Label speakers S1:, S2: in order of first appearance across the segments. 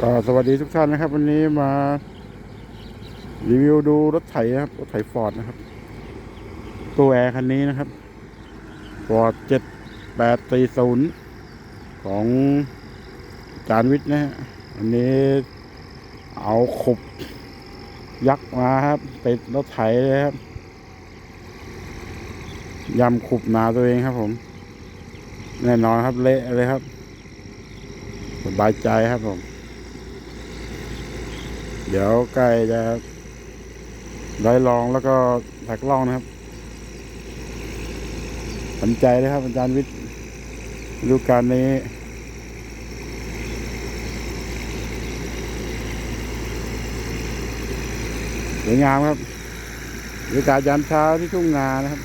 S1: ก็สวัสดีทุกท่านนะครับ วันนี้มารีวิวดูรถไถนะครับ รถไถฟอร์ดนะครับ ตัวแอร์คันนี้นะครับฟอร์ดเจ็ดแปดสี่ศูนย์ของจานวิทย์นะฮะอันนี้เอาขบยักษ์มาครับ ติดรถไถเลยครับยำขุบนาตัวเองครับผม แน่นอนครับเละเลยครับ สบายใจครับผม เดี๋ยวใกล้จะได้ลองแล้วก็แท็กล่องนะครับสนใจเลยครับอาจารย์วิทย์ดูการนี้สวยงามครับบรรยากาศยามเช้าที่ทุ่งนานะครับ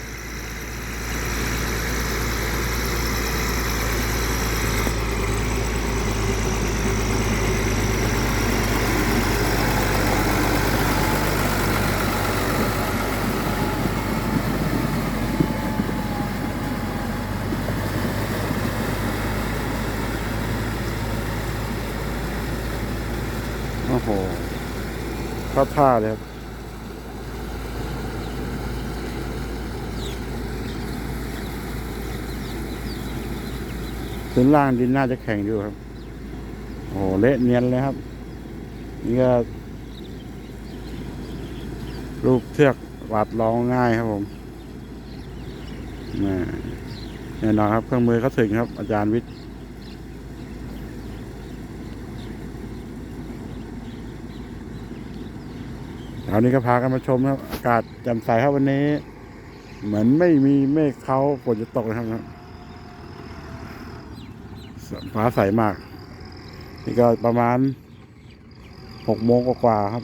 S1: โอ้โหเข้าท่าเลยครับพื้นล่างดินน่าจะแข็งอยู่ครับ โอ้โหเละเนียนเลยครับ นี่ก็รูปเทือกหวาดรองง่ายครับผมน่แน่นอนครับ เครื่องมือเขาถึงครับ อาจารย์วิทย์ เช้านี้ก็พากันมาชมครับ อากาศแจ่มใสครับวันนี้ เหมือนไม่มีเมฆเขาฝนจะตกนะครับฟ้าใสมาก นี่ก็ประมาณหกโมงกว่าครับ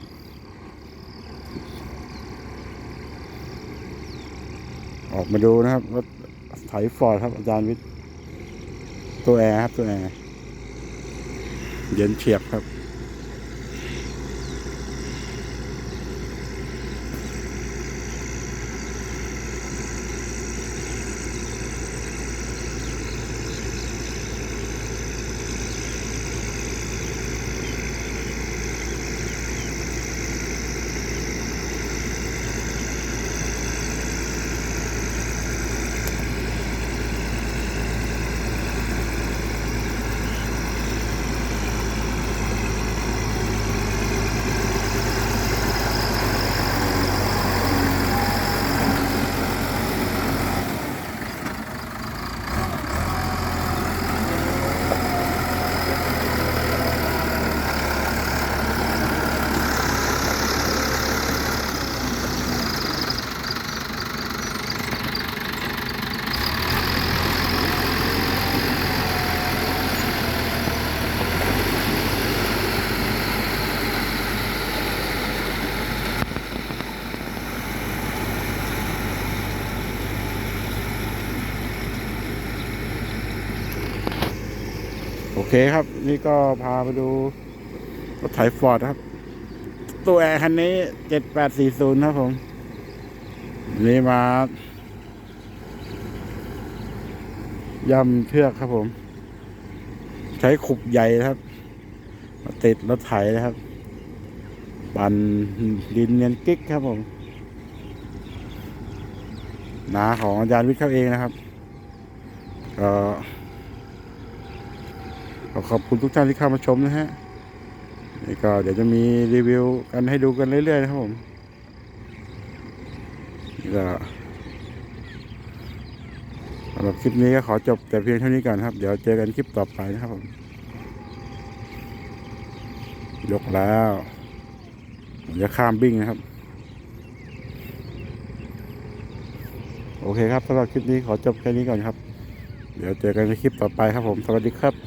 S1: ออกมาดูนะครับรถไถฟอร์ดครับอาจารย์วิทย์ตัวแอร์ครับตัวแอร์เย็นเฉียบครับ เคครับ นี่ก็พาไปดูรถไถฟอร์ดครับ ตัวแอร์คันนี้เจ็ดแปดสี่ศูนย์ครับผม นี่มาย่ำเทือกครับผม ใช้ขุบใหญ่ครับ มาติดรถไถนะครับ ปั่นดินเนียนกิ๊กครับผมนาของอาจารย์วิทย์เขาเองนะครับก็ ขอขอบคุณทุกท่านที่เข้ามาชมนะฮะนี่ก็เดี๋ยวจะมีรีวิวกันให้ดูกันเรื่อยๆนะครับผมนี่ก็สำหรับคลิปนี้ก็ขอจบแต่เพียงเท่านี้ก่อนครับ เดี๋ยวเจอกันคลิปต่อไปนะครับผม ยกแล้วผมจะข้ามบิ้งนะครับ โอเคครับสำหรับคลิปนี้ขอจบแค่นี้ก่อนครับ เดี๋ยวเจอกันในคลิปต่อไปครับผม สวัสดีครับ